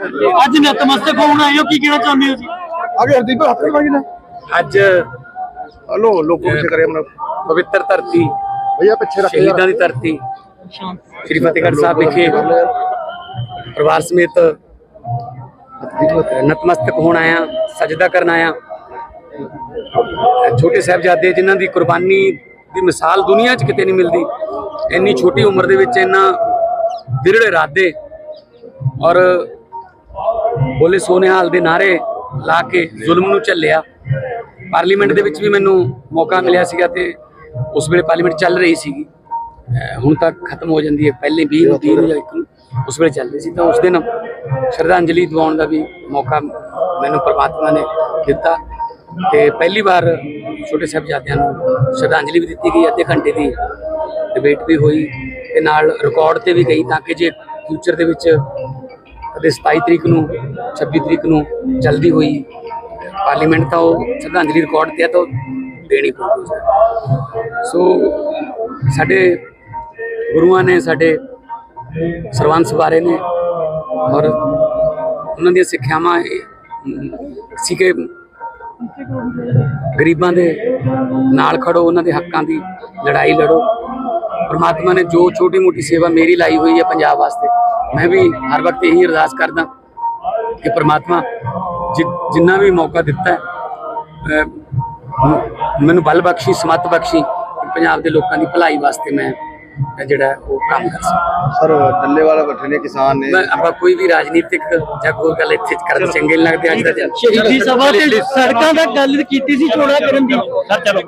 ਅੱਜ ਨਤਮਸਤਕ ਹੋਣ ਹੋ ਕੀ ਕਹਿਣਾ ਚਾਹੁੰਦੇ ਹੋ ਜੀ? ਆਗੇ ਹਰਦੀਪ ਹੱਥ ਲਗਾ ਨਾ। ਅੱਜ ਹਲੋ ਲੋਕੋ ਪਿੱਛੇ ਕਰੇ ਆਪਣਾ। ਪਵਿੱਤਰ ਧਰਤੀ ਭਈਆ ਪਿੱਛੇ ਰੱਖ ਸ਼ਹੀਦਾਂ ਦੀ ਧਰਤੀ। ਸ੍ਰੀ ਫਤਿਹਗੜ੍ਹ ਸਾਹਿਬ ਵਿਖੇ ਪਰਿਵਾਰ ਸਮੇਤ ਨਤਮਸਤਕ ਹੋਣ ਆਇਆ ਸਜਦਾ ਕਰਨ ਆਇਆ। ਛੋਟੇ ਸਾਹਿਬਜ਼ਾਦੇ ਜਿਨ੍ਹਾਂ ਦੀ ਕੁਰਬਾਨੀ ਦੀ ਮਿਸਾਲ ਦੁਨੀਆ 'ਚ ਕਿਤੇ ਨਹੀਂ ਮਿਲਦੀ ਇੰਨੀ ਛੋਟੀ ਉਮਰ ਦੇ ਵਿੱਚ ਇੰਨਾ ਦਿਰੜੇ ਇਰਾਦੇ ਔਰ ਬੋਲੇ ਸੋਨੇਹਾਲ ਦੇ ਨਾਰੇ ਲਾ ਕੇ ਜ਼ੁਲਮ ਨੂੰ ਝੱਲਿਆ। ਪਾਰਲੀਮੈਂਟ ਦੇ ਵਿੱਚ ਵੀ ਮੈਨੂੰ ਮੌਕਾ ਮਿਲਿਆ ਸੀਗਾ ਤੇ ਉਸ ਵੇਲੇ ਪਾਰਲੀਮੈਂਟ ਚੱਲ ਰਹੀ ਸੀਗੀ। ਹੁਣ ਤੱਕ ਖਤਮ ਹੋ ਜਾਂਦੀ ਹੈ, ਪਹਿਲੇ 20 ਨੂੰ 30 ਨੂੰ ਇੱਕ ਨੂੰ ਉਸ ਵੇਲੇ ਚੱਲ ਰਹੀ ਸੀ ਤਾਂ ਉਸ ਦਿਨ ਸ਼ਰਧਾਂਜਲੀ ਦਿਵਾਉਣ ਦਾ ਵੀ ਮੌਕਾ ਮੈਨੂੰ ਪ੍ਰਮਾਤਮਾ ਨੇ ਦਿੱਤਾ ਤੇ ਪਹਿਲੀ ਵਾਰ ਛੋਟੇ ਸਾਹਿਬਜ਼ਾਦਿਆਂ ਨੂੰ ਸ਼ਰਧਾਂਜਲੀ ਵੀ ਦਿੱਤੀ ਗਈ, ਅੱਧੇ ਘੰਟੇ ਦੀ ਡਿਬੇਟ ਵੀ ਹੋਈ ਤੇ ਨਾਲ ਰਿਕਾਰਡ ਤੇ ਵੀ ਗਈ ਤਾਂ ਕਿ ਜੇ ਫਿਊਚਰ ਦੇ ਵਿੱਚ ਅਤੇ 27 ਤਰੀਕ ਨੂੰ 26 ਤਰੀਕ ਨੂੰ ਜਲਦੀ ਹੋਈ ਪਾਰਲੀਮੈਂਟ ਤਾਂ ਉਹ ਸ਼ਰਧਾਂਜਲੀ ਰਿਕਾਰਡ ਤੇ ਆ ਤਾਂ ਉਹ ਦੇਣੀ ਪਊਗੀ ਸੋ ਸਾਡੇ ਗੁਰੂਆਂ ਨੇ ਸਾਡੇ ਸਰਵੰਸ ਬਾਰੇ ਨੇ ਔਰ ਉਹਨਾਂ ਦੀਆਂ ਸਿੱਖਿਆਵਾਂ ਇਹ, ਸੀ ਕਿ ਗਰੀਬਾਂ ਦੇ ਨਾਲ ਖੜੋ ਉਹਨਾਂ ਦੇ ਹੱਕਾਂ ਦੀ ਲੜਾਈ ਲੜੋ। ਪਰਮਾਤਮਾ ਨੇ ਜੋ ਛੋਟੀ ਮੋਟੀ ਸੇਵਾ ਮੇਰੀ ਲਾਈ ਹੋਈ ਹੈ ਪੰਜਾਬ ਵਾਸਤੇ ਮੈਂ ਵੀ ਹਰ ਵਕਤ ਇਹੀ ਅਰਦਾਸ ਕਰਦਾ ਕਿ ਪਰਮਾਤਮਾ ਜਿ- ਜਿੰਨਾ ਵੀ ਮੌਕਾ ਦਿੱਤਾ ਹੈ ਮੈਨੂੰ ਬਲ ਬਖਸ਼ੀ ਸਮਤ ਬਖਸ਼ੀ ਪੰਜਾਬ ਦੇ ਲੋਕਾਂ ਦੀ ਭਲਾਈ ਵਾਸਤੇ ਮੈਂ ਜਿਹੜਾ ਉਹ ਕੰਮ ਕਰ ਸਕਾਂ। ਸਰ ਡੱਲੇ ਵਾਲਾ ਬੈਠੇ ਨੇ ਕਿਸਾਨ ਨੇ ਮੈਂ ਆਪਾਂ ਕੋਈ ਵੀ ਰਾਜਨੀਤਿਕ ਜਾਂ ਕੋਈ ਗੱਲ ਇੱਥੇ ਕਰਨ ਚੰਗੇ ਨਹੀਂ ਲੱਗਦੇ ਅੱਜ ਦਾ ਦਿਨ। ਸ਼ਹੀਦੀ ਸਭਾ ਤੇ ਸੜਕਾਂ ਦਾ ਗੱਲ ਕੀਤੀ ਸੀ ਚੋੜਾ ਕਰਨ ਦੀ। ਸਰ ਚਲੋ।